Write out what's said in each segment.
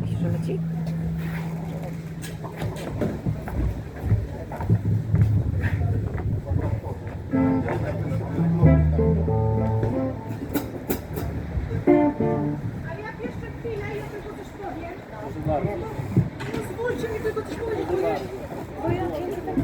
Myślisz, że leci? A jak jeszcze chwilę, ja tylko coś powiem. Pozwólcie mi tylko coś powiedzieć, bo ja, bo ja, ja nie tak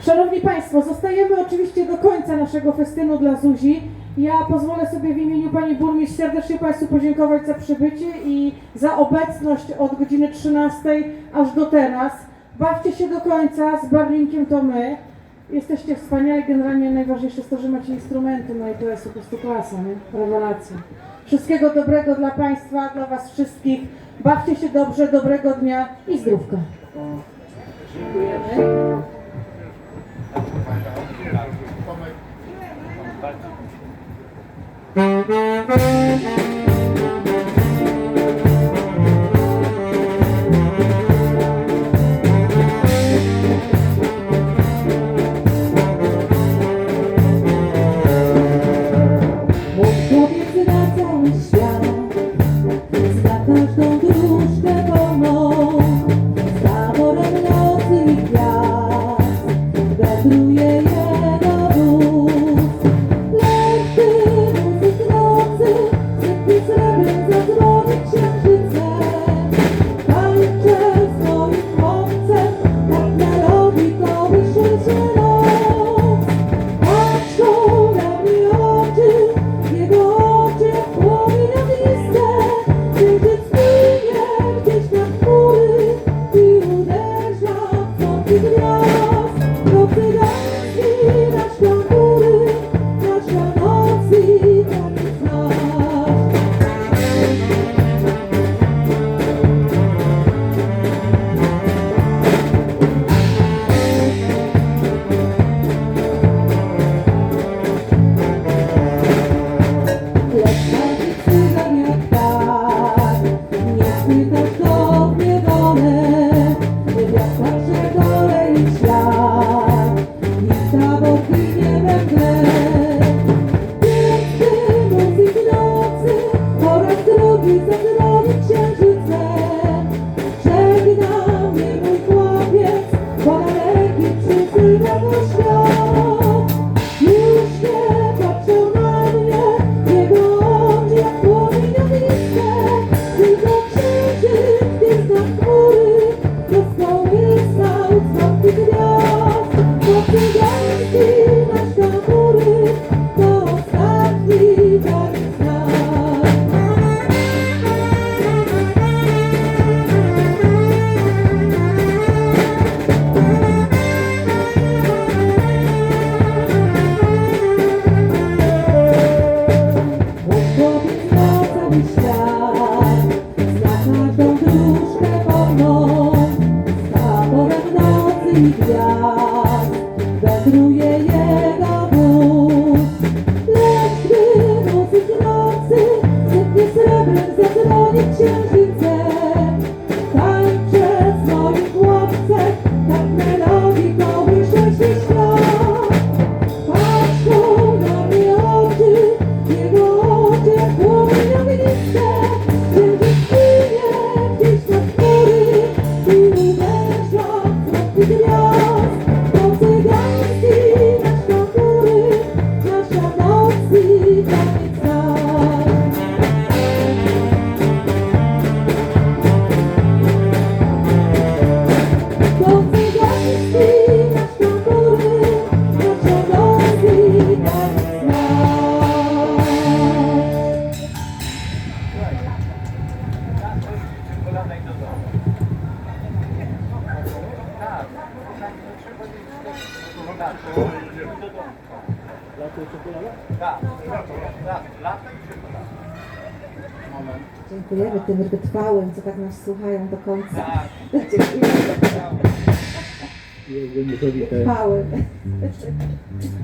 Szanowni Państwo, zostajemy oczywiście do końca naszego festynu dla Zuzi. Ja pozwolę sobie w imieniu Pani Burmistrz serdecznie Państwu podziękować za przybycie i za obecność od godziny 13 aż do teraz. Bawcie się do końca, z Barlinkiem to my. Jesteście wspaniali, generalnie najważniejsze jest to, że macie instrumenty, no i to jest po prostu klasa, nie? Rewelacja. Wszystkiego dobrego dla Państwa, dla Was wszystkich. Bawcie się dobrze, dobrego dnia i zdrówka. Mój Dziękujemy tym wytrwałym, co tak nas słuchają do końca. Dziękujemy. Wytrwałym.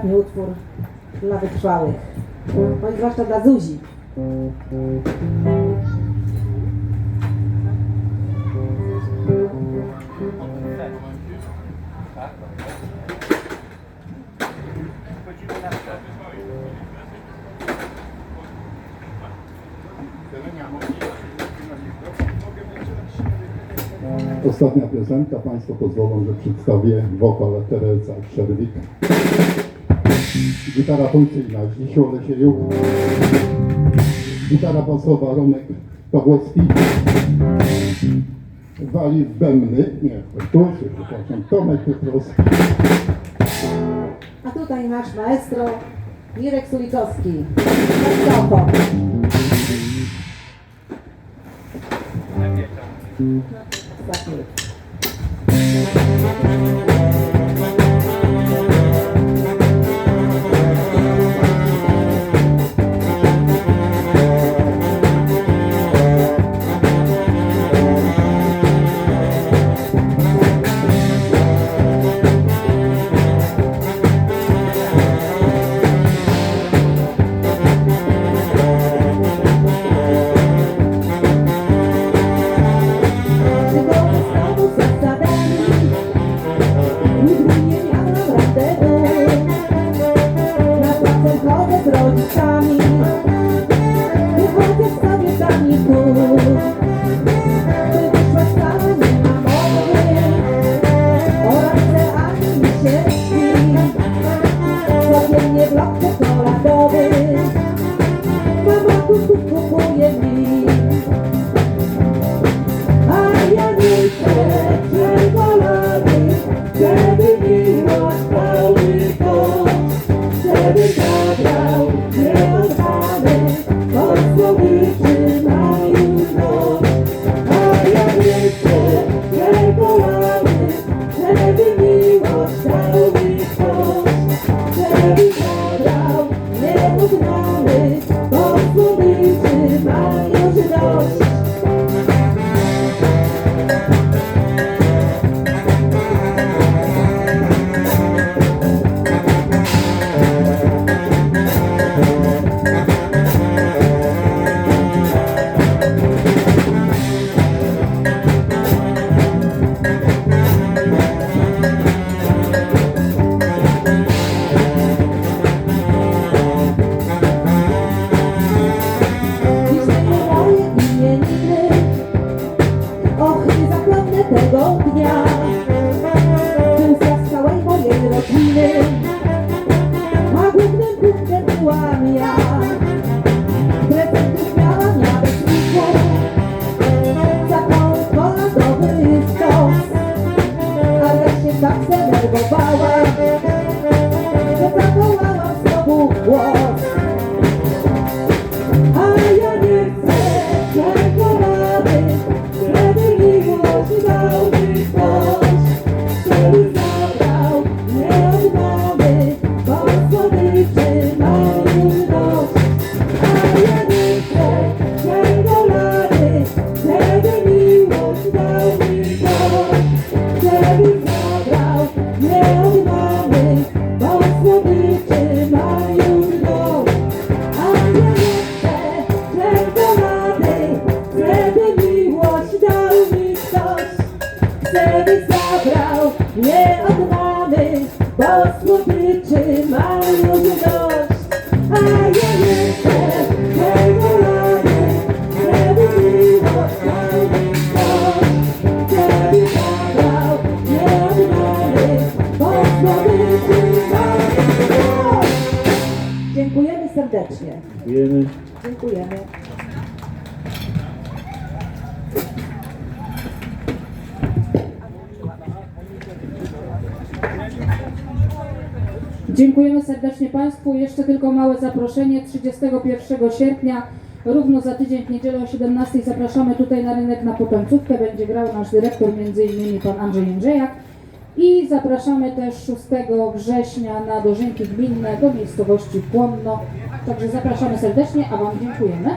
ostatni utwór dla wytrwałych. No i zwłaszcza dla Zuzi. Ostatnia piosenka, Państwo pozwolą, że przedstawię wokal Teresa Przerwik gitara funkcyjna Zdzisiu Lesiejuk, gitara basowa Romek Pawłowski, wali w bębny, nie, tuszy, przepraszam, Tomek Piotrowski. A tutaj nasz maestro Mirek Sulikowski, Baby, no doubt, never denied it. Serdecznie. Dziękujemy. Dziękujemy. Dziękujemy serdecznie Państwu. Jeszcze tylko małe zaproszenie. 31 sierpnia, równo za tydzień w niedzielę o 17 zapraszamy tutaj na rynek na potańcówkę. Będzie grał nasz dyrektor, między innymi pan Andrzej Jędrzejak. I zapraszamy też 6 września na dożynki gminne do miejscowości Płonno. Także zapraszamy serdecznie, a Wam dziękujemy.